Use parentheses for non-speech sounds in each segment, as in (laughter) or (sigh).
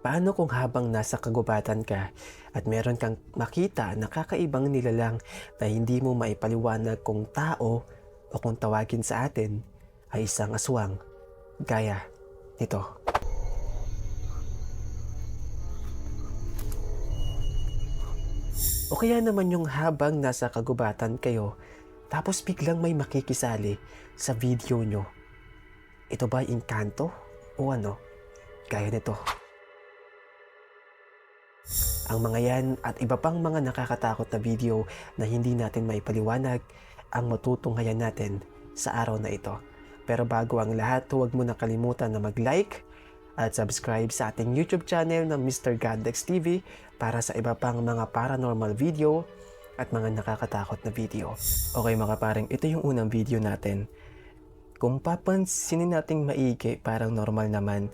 Paano kung habang nasa kagubatan ka at meron kang makita na kakaibang nilalang na hindi mo maipaliwanag kung tao o kung tawagin sa atin ay isang aswang gaya nito. O kaya naman yung habang nasa kagubatan kayo tapos biglang may makikisali sa video nyo. Ito ba inkanto o ano? Gaya nito. Ang mga yan at iba pang mga nakakatakot na video na hindi natin maipaliwanag ang matutunghayan natin sa araw na ito. Pero bago ang lahat, huwag mo na kalimutan na mag-like at subscribe sa ating YouTube channel ng Mr. Goddex TV para sa iba pang mga paranormal video at mga nakakatakot na video. Okay mga paring, ito yung unang video natin. Kung papansinin nating maigi, parang normal naman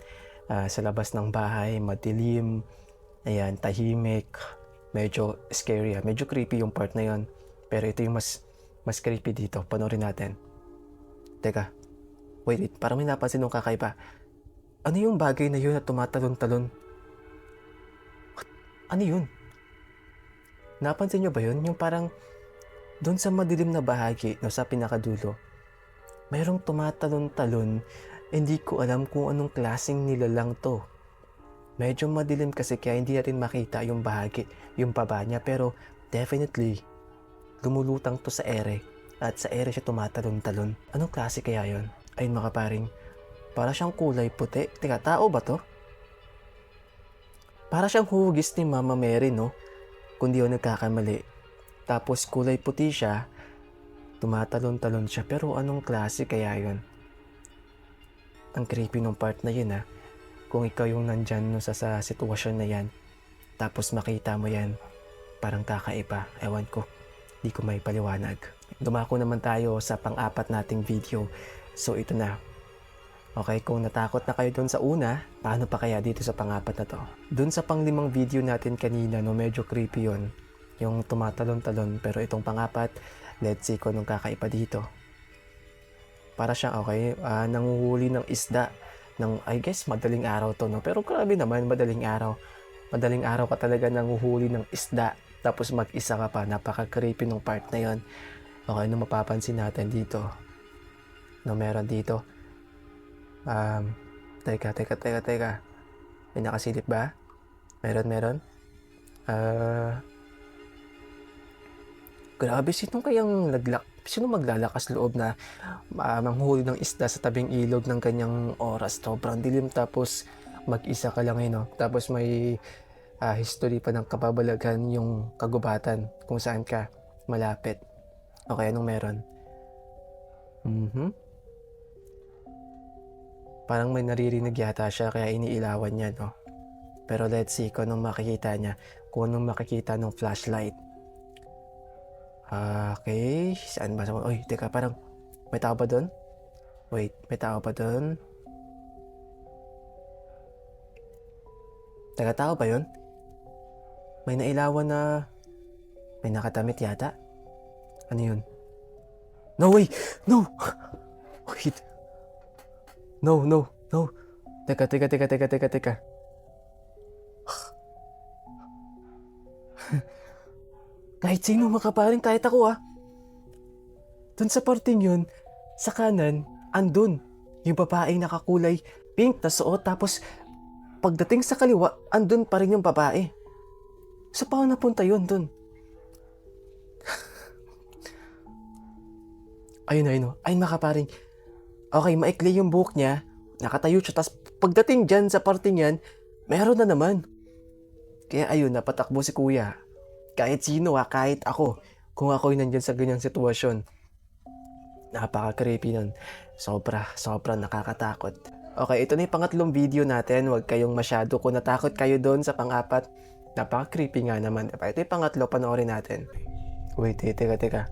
ah, sa labas ng bahay, madilim, ayan, tahimik, medyo scary, ah. medyo creepy yung part na yon. Pero ito yung mas mas creepy dito. Panoorin natin. Teka, wait, wait, parang may napansin nung kakaiba. Ano yung bagay na yun na tumatalon-talon? What? Ano yun? Napansin nyo ba yun? Yung parang doon sa madilim na bahagi, no, sa pinakadulo, mayroong tumatalon-talon, hindi ko alam kung anong klaseng nilalang to. Medyo madilim kasi kaya hindi natin makita yung bahagi, yung baba niya, pero definitely, lumulutang to sa ere. At sa ere siya tumatalon-talon. Anong klase kaya yon? Ayun mga paring, para siyang kulay puti. Teka, tao ba to? Para siyang hugis ni Mama Mary, no? Kung di nagkakamali. Tapos kulay puti siya, tumatalon-talon siya. Pero anong klase kaya yon? Ang creepy nung part na yun, ha? Kung ikaw yung nandyan no, sa, sa sitwasyon na yan, tapos makita mo yan, parang kakaiba. Ewan ko, di ko may paliwanag. Dumako naman tayo sa pang-apat nating video. So ito na, Okay, kung natakot na kayo doon sa una, paano pa kaya dito sa pangapat na to? Doon sa panglimang video natin kanina, no, medyo creepy yon Yung tumatalon-talon, pero itong pangapat, let's see kung anong kakaiba dito. Para siyang, okay, ah, nanguhuli ng isda, ng, I guess, madaling araw to, no? Pero grabe naman, madaling araw. Madaling araw ka talaga nanguhuli ng isda, tapos mag-isa ka pa, napaka-creepy ng part na yon Okay, ano mapapansin natin dito? No, meron dito Um, teka, teka, teka, teka. May nakasilip ba? Meron, meron? Ah... grabe, sino kayang naglak... Sino maglalakas loob na uh, manghuli ng isda sa tabing ilog ng kanyang oras? Sobrang dilim tapos mag-isa ka lang eh, no? Tapos may ah, history pa ng kababalagan yung kagubatan kung saan ka malapit. Okay, anong meron? Mhm. Parang may naririnig yata siya kaya iniilawan niya, no? Pero let's see kung anong makikita niya. Kung anong makikita ng flashlight. Okay, saan ba? Uy, teka, parang may tao ba doon? Wait, may tao ba doon? Teka, tao ba yun? May nailawan na... May nakatamit yata? Ano yun? No, wait! No! (laughs) Wait! No, no, no. Teka, teka, teka, teka, teka, teka. Kahit sino makaparing, kahit ako ah. Dun sa parting yun, sa kanan, andun. Yung babae nakakulay pink na suot tapos pagdating sa kaliwa, andun pa rin yung babae. Sa so, paano napunta yun dun? (laughs) ayun, ayun, ayun makaparing. Okay, maikli yung buhok niya, nakatayo siya, tapos pagdating dyan sa parting yan, meron na naman. Kaya ayun, napatakbo si kuya. Kahit sino ha, kahit ako, kung ako'y nandyan sa ganyang sitwasyon. Napaka-creepy nun. Sobra, sobra nakakatakot. Okay, ito na yung pangatlong video natin. Huwag kayong masyado kung natakot kayo doon sa pang-apat. Napaka-creepy nga naman. Diba? Ito yung pangatlo, panoorin natin. Wait, eh, teka, teka.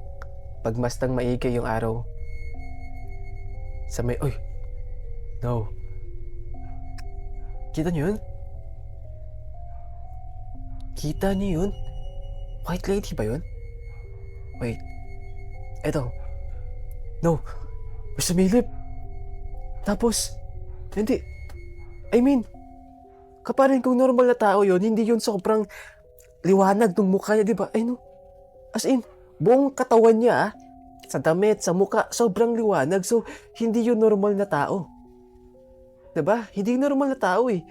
Pagmastang maigi yung araw, sa may... Uy! No. Kita niyo yun? Kita niyo yun? White lady ba yun? Wait. Eto. No. May sumilip. Tapos, hindi. I mean, Kaparin kung normal na tao yon hindi yun sobrang liwanag ng mukha niya, di ba? Ay no, as in, buong katawan niya, ah, sa damit, sa mukha, sobrang liwanag. So, hindi yun normal na tao. 'Di ba? Hindi normal na tao eh.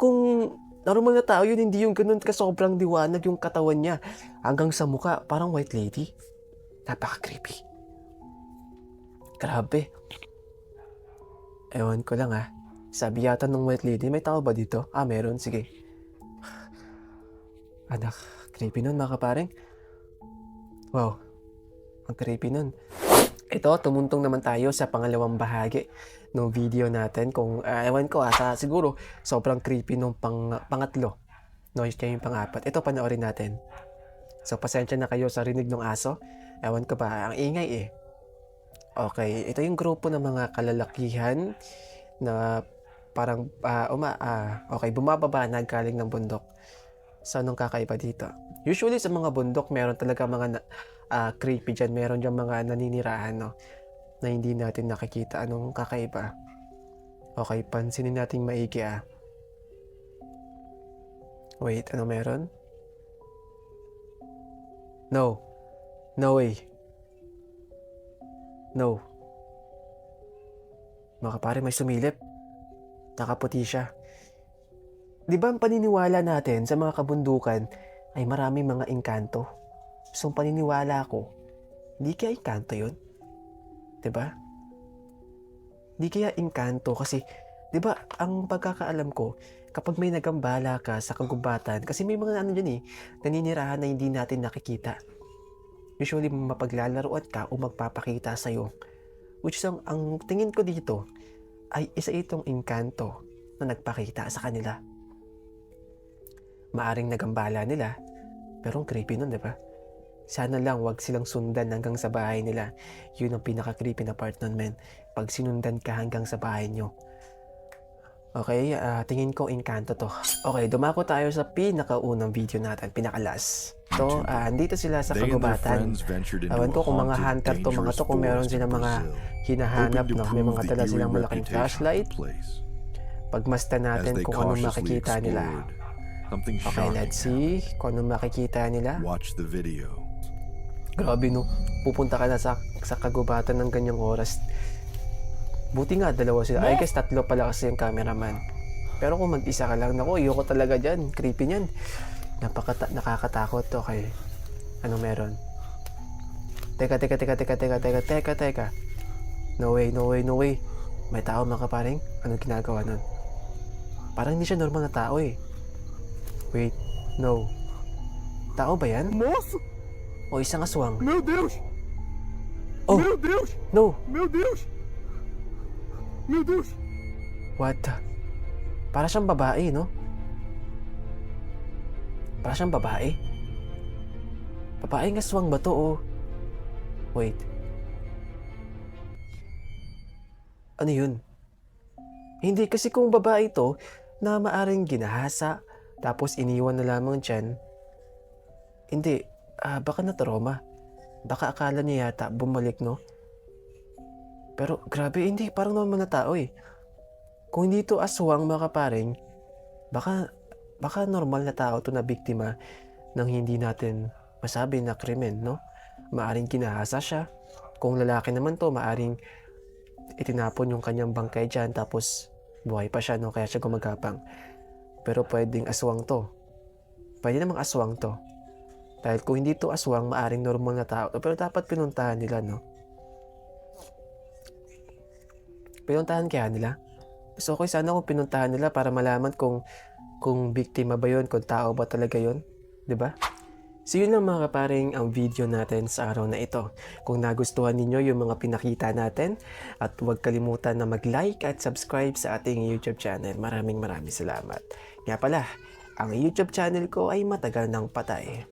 Kung normal na tao yun, hindi yung ganun ka sobrang liwanag yung katawan niya. Hanggang sa mukha, parang white lady. Napaka-creepy. Grabe. Ewan ko lang ah. Sabi yata ng white lady, may tao ba dito? Ah, meron. Sige. Anak, creepy nun mga kaparing. Wow. Ang creepy nun. Ito, tumuntong naman tayo sa pangalawang bahagi ng video natin. Kung, ah, ewan ko, ah, sa, siguro, sobrang creepy nung pang, pangatlo. No, kaya yung pangapat. Ito, panoorin natin. So, pasensya na kayo sa rinig ng aso. Ewan ko ba, ang ingay eh. Okay, ito yung grupo ng mga kalalakihan na parang, ah, uma, ah, okay, bumababa na galing ng bundok. So, anong kakaiba dito? Usually sa mga bundok, meron talaga mga na, ah, creepy dyan. Meron dyan mga naninirahan, no? Na hindi natin nakikita. Anong kakaiba? Okay, pansinin natin maigi, ah. Wait, ano meron? No. No way. No. Mga pare, may sumilip. Nakaputi siya. Di ba ang paniniwala natin sa mga kabundukan ay maraming mga engkanto? So, paniniwala ko, hindi kaya engkanto yun? Ba? Hindi kaya engkanto kasi, ba, ang pagkakaalam ko, kapag may nagambala ka sa kagubatan, kasi may mga ano dyan eh, naninirahan na hindi natin nakikita. Usually, mapaglalaroan ka o magpapakita sa'yo. Which is, ang, ang tingin ko dito, ay isa itong engkanto na nagpakita sa kanila. Maaring nagambala nila, pero ang creepy nun, di ba? Sana lang wag silang sundan hanggang sa bahay nila. Yun ang pinaka-creepy na part nun, men. Pag sinundan ka hanggang sa bahay nyo. Okay, ah, tingin ko engkanto to. Okay, dumako tayo sa pinakaunang video natin, pinakalas. To, ah, andito sila sa kagubatan. Awan ko kung mga hunter to, mga to, kung meron silang mga hinahanap, no? May mga the dala silang malaking flashlight. As natin kung anong makikita nila. Okay, let's see kung anong makikita nila. Watch the video. Grabe no, pupunta ka na sa, sa kagubatan ng ganyang oras. Buti nga, dalawa sila. I guess tatlo pala kasi yung cameraman. Pero kung mag-isa ka lang, naku, ayoko talaga dyan. Creepy niyan. Napakata nakakatakot to kay... Ano meron? Teka, teka, teka, teka, teka, teka, teka, teka. No way, no way, no way. May tao mga kaparing? Anong ginagawa nun? Parang hindi siya normal na tao eh. Wait, no. Tao ba yan? Moço! O isang aswang? Meu Deus! Oh. Meu Deus! No! Meu Deus! Meu Deus! What the? Para siyang babae, no? Para siyang babae? Babaeng aswang ba to, oh? Wait. Ano yun? Hindi, kasi kung babae to, na maaring ginahasa, tapos iniwan na lamang dyan, hindi, ah, baka na-trauma. Baka akala niya yata bumalik, no? Pero grabe, hindi, parang naman na tao eh. Kung hindi to aswang mga kaparing, baka, baka normal na tao to na biktima ng hindi natin masabi na krimen, no? Maaring kinahasa siya. Kung lalaki naman to, maaring itinapon yung kanyang bangkay dyan tapos buhay pa siya, no? Kaya siya gumagapang. Pero pwedeng aswang to. Pwede namang aswang to. Dahil kung hindi to aswang, maaring normal na tao. Pero dapat pinuntahan nila, no? Pinuntahan kaya nila? Mas okay sana kung pinuntahan nila para malaman kung kung biktima ba yun, kung tao ba talaga yun. 'Di ba? So yun lang mga kaparing ang video natin sa araw na ito. Kung nagustuhan ninyo yung mga pinakita natin at huwag kalimutan na mag-like at subscribe sa ating YouTube channel. Maraming maraming salamat. Nga pala, ang YouTube channel ko ay matagal nang patay.